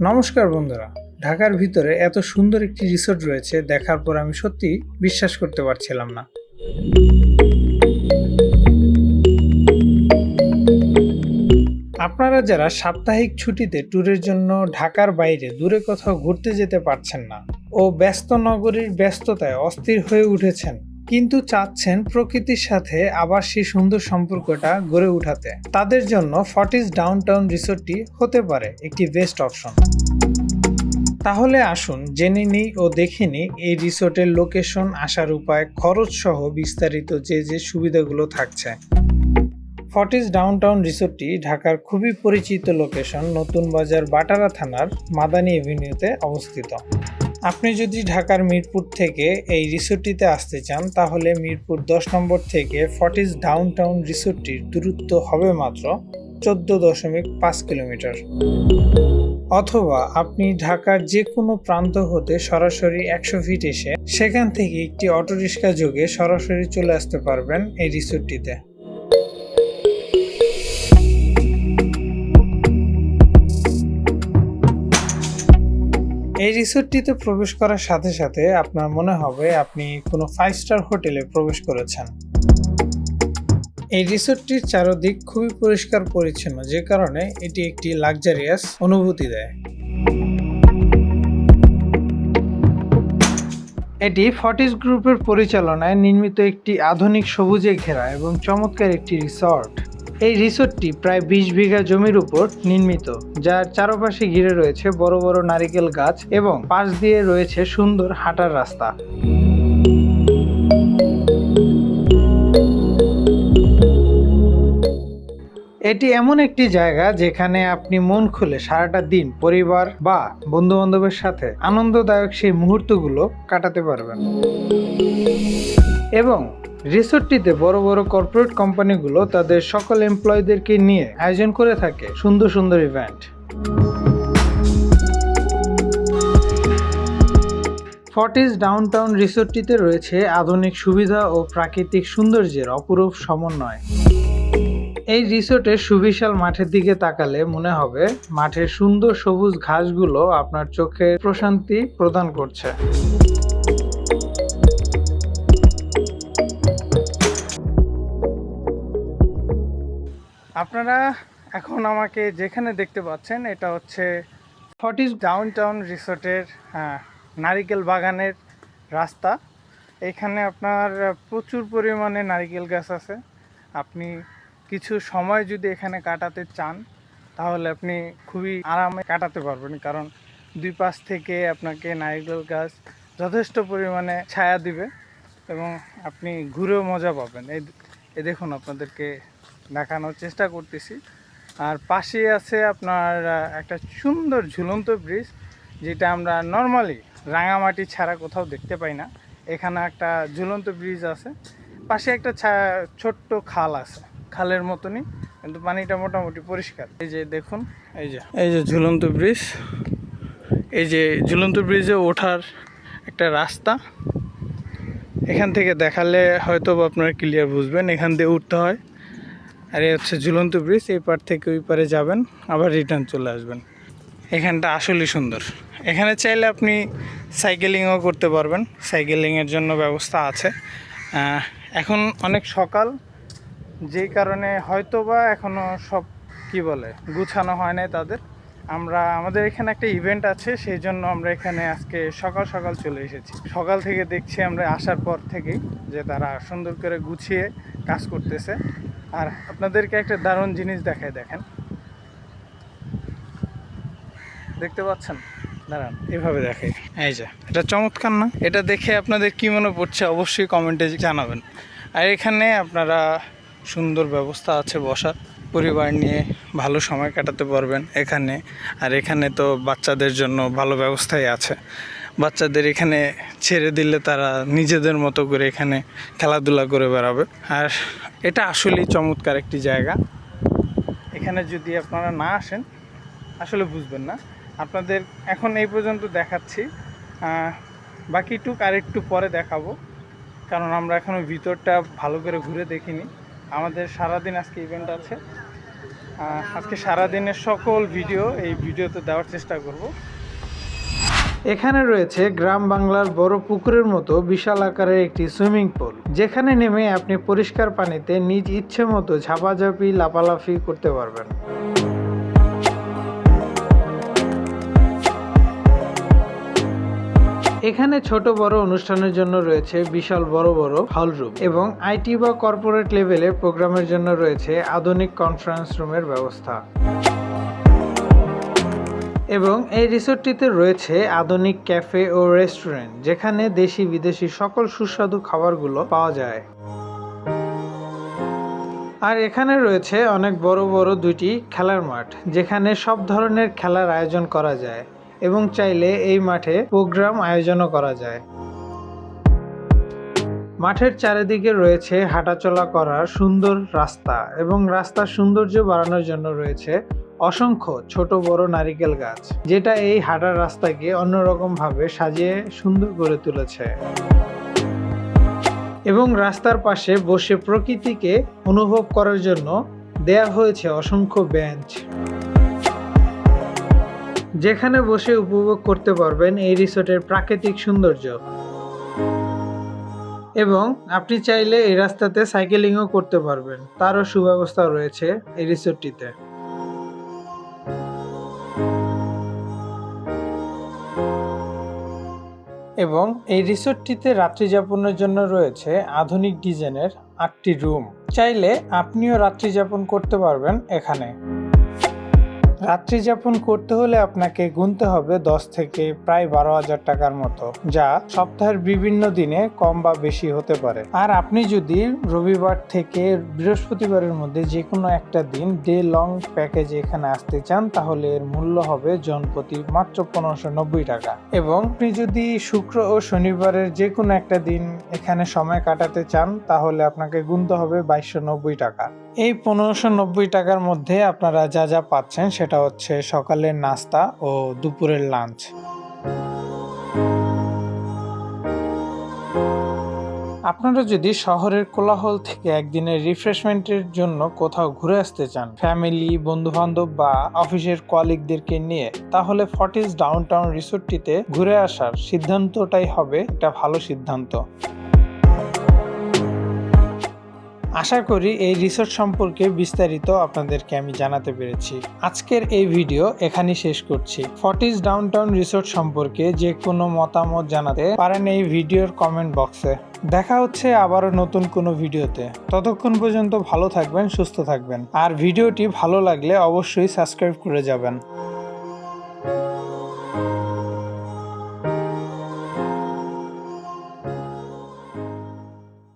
নমস্কার বন্ধুরা। ঢাকার ভিতরে এত সুন্দর একটি রিসোর্ট রয়েছে, দেখার পর আমি সত্যি বিশ্বাস করতে পারছিলাম না। আপনারা যারা সাপ্তাহিক ছুটিতে ট্যুরের জন্য ঢাকার বাইরে দূরে কোথাও ঘুরতে যেতে পারছেন না ও ব্যস্ত নগরীর ব্যস্ততায় অস্থির হয়ে উঠেছেন কিন্তু চাচ্ছেন প্রকৃতির সাথে আবার সেই সুন্দর সম্পর্কটা গড়ে উঠাতে। তাদের জন্য ফর্টিস ডাউনটাউন রিসোর্টটি হতে পারে একটি বেস্ট অপশন। তাহলে আসুন জেনে নিই ও দেখে নিই এই রিসোর্টের লোকেশন, আসার উপায়, খরচ সহ বিস্তারিত যে যে সুবিধাগুলো থাকছে। ফর্টিস ডাউনটাউন রিসোর্টটি ঢাকার খুবই পরিচিত লোকেশন, নতুন বাজার বাটারা থানার মাদানী এভিনিউতে অবস্থিত। আপনি যদি ঢাকার মিরপুর থেকে এই রিসোর্টটিতে আসতে চান, তাহলে মিরপুর দশ নম্বর থেকে ফর্টিস ডাউনটাউন রিসোর্টটির দূরত্ব হবে মাত্র চোদ্দ দশমিক পাঁচ কিলোমিটার। অথবা আপনি ঢাকার যে কোনো প্রান্ত হতে সরাসরি একশো ফিট এসে সেখান থেকে একটি অটোরিক্সা যোগে সরাসরি চলে আসতে পারবেন এই রিসোর্টটিতে। এই রিসোর্টটিতে প্রবেশ করার সাথে সাথে আপনার মনে হবে আপনি কোনো ফাইভ স্টার হোটেলে প্রবেশ করেছেন। এই রিসোর্টটির চারদিক খুবই পরিষ্কার পরিচ্ছন্ন, যে কারণে এটি একটি লাক্সারিয়াস অনুভূতি দেয়। এটি ফর্টিস গ্রুপের পরিচালনায় নির্মিত একটি আধুনিক সবুজে ঘেরা এবং চমৎকার একটি রিসর্ট। এই রিসোর্টটি প্রায় বিশ বিঘা জমির উপর নির্মিত, যার চারপাশে ঘিরে রয়েছে বড় বড় নারিকেল গাছ এবং পাশ দিয়ে রয়েছে সুন্দর হাঁটার রাস্তা। এটি এমন একটি জায়গা যেখানে আপনি মন খুলে সারাটা দিন পরিবার বা বন্ধু বান্ধবের সাথে আনন্দদায়ক সেই মুহূর্তগুলো কাটাতে পারবেন। এবং রিসোর্টটিতে বড় বড় কর্পোরেট কোম্পানিগুলো তাদের সকল এমপ্লয়ীদেরকে নিয়ে আয়োজন করে থাকে সুন্দর সুন্দর ইভেন্ট ফর্টিস ডাউনটাউন রিসোর্টটিতে রয়েছে আধুনিক সুবিধা ও প্রাকৃতিক সৌন্দর্যের অপরূপ সমন্বয়। এই রিসোর্টের সুবিশাল মাঠের দিকে তাকালে মনে হবে মাঠের সুন্দর সবুজ ঘাসগুলো আপনার চোখে প্রশান্তি প্রদান করছে। আপনারা এখন আমাকে যেখানে দেখতে পাচ্ছেন এটা হচ্ছে ফর্টিস ডাউনটাউন রিসোর্টের হ্যাঁ, নারিকেল বাগানের রাস্তা। এখানে আপনার প্রচুর পরিমাণে নারিকেল গাছ আছে। আপনি কিছু সময় যদি এখানে কাটাতে চান তাহলে আপনি খুবই আরামে কাটাতে পারবেন। কারণ দুই পাশ থেকে আপনাকে নারিকেল গাছ যথেষ্ট পরিমাণে ছায়া দিবে এবং আপনি ঘুরেও মজা পাবেন। এই দেখুন আপনাদেরকে দেখানোর চেষ্টা করতেছি। আর পাশে আছে আপনার একটা সুন্দর ঝুলন্ত ব্রিজ, যেটা আমরা নর্মালি রাঙামাটি ছাড়া কোথাও দেখতে পাই না। এখানে একটা ঝুলন্ত ব্রিজ আছে। পাশে একটা ছোট্ট খাল আছে। খালের মতনই, কিন্তু পানিটা মোটামুটি পরিষ্কার। এই যে দেখুন, এই যে। এই যে ঝুলন্ত ব্রিজ। এই যে ঝুলন্ত ব্রিজে ওঠার একটা রাস্তা। এখান থেকে দেখালে হয়তো আপনারা ক্লিয়ার বুঝবেন, এখান দিয়ে উঠতে হয়। আর এই হচ্ছে ঝুলন্ত ব্রিজ এই পার থেকে ওই পারে যাবেন, আবার রিটার্ন চলে আসবেন। এখানটা আসলেই সুন্দর। এখানে চাইলে আপনি সাইকেলিংও করতে পারবেন। সাইকেলিংয়ের জন্য ব্যবস্থা আছে। এখন অনেক সকাল যেই কারণে হয়তো বা এখনও সব, কি বলে, গুছানো হয় নাই তাদের। আমরা, আমাদের এখানে একটা ইভেন্ট আছে, সেই জন্য আমরা এখানে আজকে সকাল সকাল চলে এসেছি। সকাল থেকে দেখছি আমরা আসার পর থেকেই যে তারা সুন্দর করে গুছিয়ে কাজ করতেছে। আর আপনাদেরকে একটা দারুণ জিনিস দেখায় দেখেন। দেখতে পাচ্ছেন? দাঁড়ান, এভাবে দেখে এই যে, এটা চমৎকার না? এটা দেখে আপনাদের কি মনে পড়ছে অবশ্যই কমেন্টে জানাবেন। আর এখানে আপনারা সুন্দর ব্যবস্থা আছে বসার। পরিবার নিয়ে ভালো সময় কাটাতে পারবেন এখানে। আর এখানে তো বাচ্চাদের জন্য ভালো ব্যবস্থাই আছে। বাচ্চাদের এখানে ছেড়ে দিলে তারা নিজেদের মতো করে এখানে খেলাধুলা করে বেড়াবে। আর এটা আসলেই চমৎকার একটি জায়গা। এখানে যদি আপনারা না আসেন, আসলে বুঝবেন না। আপনাদের এখন এই পর্যন্ত দেখাচ্ছি। বাকিটুক আর একটু পরে দেখাবো। কারণ আমরা এখনও ভিতরটা ভালো করে ঘুরে দেখিনি। আমাদের সারাদিন আজকে ইভেন্ট আছে। আজকে সারাদিনের সকল ভিডিও এই ভিডিওতে দেওয়ার চেষ্টা করব। এখানে রয়েছে গ্রাম বাংলার বড় পুকুরের মতো বিশাল আকারের একটি সুইমিং পুল, যেখানে নেমে আপনি পরিষ্কার পানিতে নিজ ইচ্ছে মতো ঝাপাঝাপি, লাফালাফি করতে পারবেন। এখানে ছোট বড় অনুষ্ঠানের জন্য রয়েছে বিশাল বড় বড় হল রুম এবং আইটি বা কর্পোরেট লেভেলে প্রোগ্রামের জন্য রয়েছে আধুনিক কনফারেন্স রুমের ব্যবস্থা। এবং এই রিসোর্টটিতে রয়েছে আধুনিক ক্যাফে ও রেস্টুরেন্ট, যেখানে দেশি বিদেশি সকল সুস্বাদু খাবারগুলো পাওয়া যায়। আর এখানে রয়েছে অনেক বড় বড় দুইটি খেলার মাঠ, যেখানে সব ধরনের খেলার আয়োজন করা যায় এবং চাইলে এই মাঠে প্রোগ্রাম আয়োজনও করা যায়। মাঠের চারিদিকে রয়েছে হাঁটাচলা করার সুন্দর রাস্তা এবং রাস্তার সৌন্দর্য বাড়ানোর জন্য রয়েছে অসংখ্য ছোট বড় নারিকেল গাছ, যেটা এই হাঁটার রাস্তাকে অন্যরকম ভাবে সাজিয়ে সুন্দর করে তুলেছে। এবং রাস্তার পাশে বসে প্রকৃতিকে অনুভব করার জন্য দেয়া হয়েছে অসংখ্য বেঞ্চ। যেখানে বসে উপভোগ করতে পারবেন এই রিসোর্টের প্রাকৃতিক সৌন্দর্য। এবং আপনি চাইলে এই রাস্তাতে সাইকেলিংও করতে পারবেন। তারও সুব্যবস্থা রয়েছে এই রিসোর্টটিতে। এবং এই রিসোর্টটিতে রাত্রিযাপনের জন্য রয়েছে আধুনিক ডিজাইনের আটটি রুম। চাইলে আপনিও রাত্রিযাপন করতে পারবেন এখানে। রাত্রিযাপন করতে হলে আপনাকে গুনতে হবে দশ থেকে প্রায় বারো হাজার টাকার মতো, যা সপ্তাহের বিভিন্ন দিনে কম বা বেশি হতে পারে। আর আপনি যদি রবিবার থেকে বৃহস্পতিবারের মধ্যে যে কোনো একটা দিন ডে লং প্যাকেজে এখানে আসতে চান, তাহলে এর মূল্য হবে জনপ্রতি মাত্র পনেরোশো নব্বই টাকা। এবং আপনি যদি শুক্র ও শনিবারের যে কোনো একটা দিন এখানে সময় কাটাতে চান, তাহলে আপনাকে গুনতে হবে বাইশশো নব্বই টাকা। এই পনেরোশো নব্বই টাকার মধ্যে আপনারা যা যা পাচ্ছেন, সেটা হচ্ছে সকালের নাস্তা ও দুপুরের লাঞ্চ। আপনারা যদি শহরের কোলাহল থেকে একদিনের রিফ্রেশমেন্টের জন্য কোথাও ঘুরে আসতে চান ফ্যামিলি বন্ধু বান্ধব বা অফিসের কলিগদেরকে নিয়ে, তাহলে ফর্টিস ডাউনটাউন রিসোর্টটিতে ঘুরে আসার সিদ্ধান্তটাই হবে একটা ভালো সিদ্ধান্ত। আশা করি এই রিসোর্ট সম্পর্কে বিস্তারিত আপনাদেরকে আমি জানাতে পেরেছি। আজকের এই ভিডিও এখানেই শেষ করছি। ফর্টিস ডাউনটাউন রিসোর্ট সম্পর্কে যে কোনো মতামত জানাতে পারেন এই ভিডিওর কমেন্ট বক্সে দেখা হচ্ছে আবারও নতুন কোনো ভিডিওতে ততক্ষণ পর্যন্ত ভালো থাকবেন, সুস্থ থাকবেন। আর ভিডিওটি ভালো লাগলে অবশ্যই সাবস্ক্রাইব করে যাবেন।